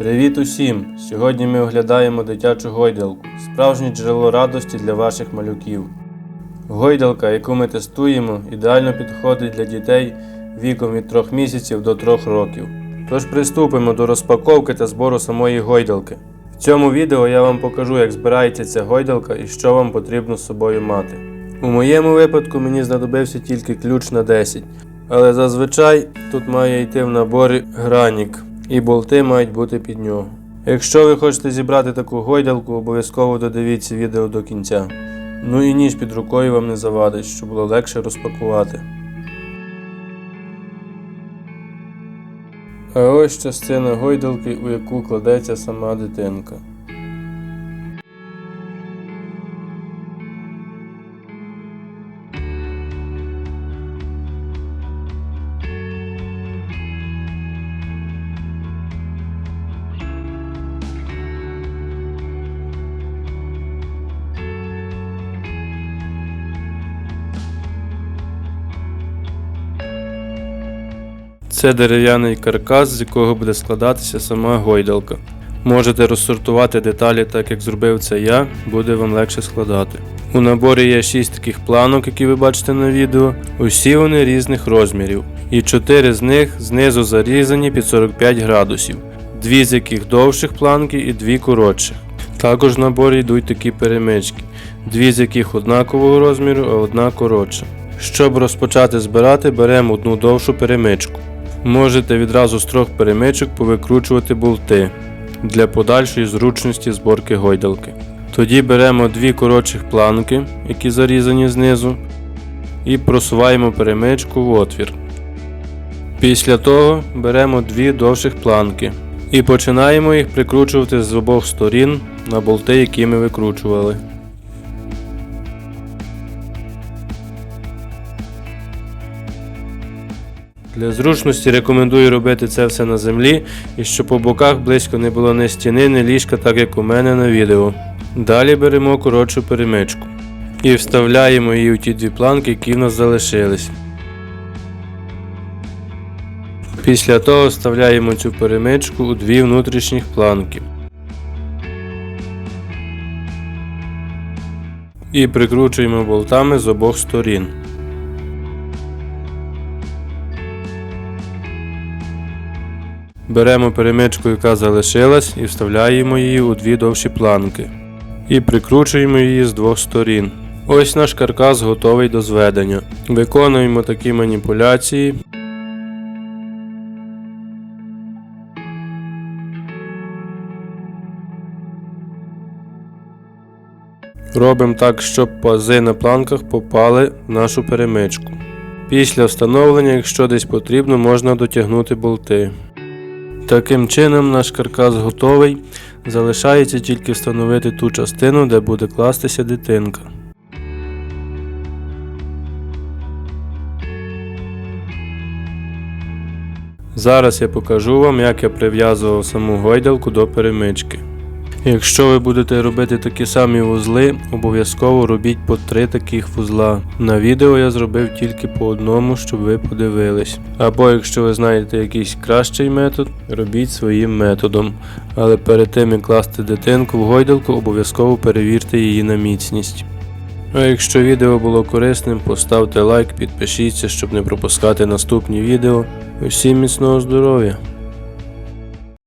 Привіт усім! Сьогодні ми оглядаємо дитячу гойдалку, справжнє джерело радості для ваших малюків. Гойдалка, яку ми тестуємо, ідеально підходить для дітей віком від 3 місяців до 3 років. Тож приступимо до розпаковки та збору самої гойдалки. В цьому відео я вам покажу, як збирається ця гойдалка і що вам потрібно з собою мати. У моєму випадку мені знадобився тільки ключ на 10, але зазвичай тут має йти в наборі гранік, і болти мають бути під нього. Якщо ви хочете зібрати таку гойдалку, обов'язково додивіться відео до кінця. Ну і ніж під рукою вам не завадить, щоб було легше розпакувати. А ось частина гойдалки, у яку кладеться сама дитинка. Це дерев'яний каркас, з якого буде складатися сама гойдалка. Можете розсортувати деталі так, як зробив це я, буде вам легше складати. У наборі є 6 таких планок, які ви бачите на відео. Усі вони різних розмірів. І 4 з них знизу зарізані під 45 градусів, дві з яких довших планки і дві коротших. Також в наборі йдуть такі перемички, дві з яких однакового розміру, а одна коротша. Щоб розпочати збирати, беремо одну довшу перемичку. Можете відразу з трьох перемичок повикручувати болти для подальшої зручності зборки гойдалки. Тоді беремо дві коротших планки, які зарізані знизу, і просуваємо перемичку в отвір. Після того беремо дві довших планки і починаємо їх прикручувати з обох сторін на болти, які ми викручували. Для зручності рекомендую робити це все на землі і щоб по боках близько не було ні стіни, ні ліжка, так як у мене на відео. Далі беремо коротшу перемичку і вставляємо її у ті дві планки, які в нас залишились. Після того вставляємо цю перемичку у дві внутрішніх планки. І прикручуємо болтами з обох сторін. Беремо перемичку, яка залишилась, і вставляємо її у дві довші планки. І прикручуємо її з двох сторін. Ось наш каркас готовий до зведення. Виконуємо такі маніпуляції. Робимо так, щоб пази на планках попали в нашу перемичку. Після встановлення, якщо десь потрібно, можна дотягнути болти. Таким чином наш каркас готовий. Залишається тільки встановити ту частину, де буде кластися дитинка. Зараз я покажу вам, як я прив'язував саму гойдалку до перемички. Якщо ви будете робити такі самі вузли, обов'язково робіть по три таких вузла. На відео я зробив тільки по одному, щоб ви подивились. Або якщо ви знаєте якийсь кращий метод, робіть своїм методом. Але перед тим як класти дитинку в гойдалку, обов'язково перевірте її на міцність. А якщо відео було корисним, поставте лайк, підпишіться, щоб не пропускати наступні відео. Усім міцного здоров'я!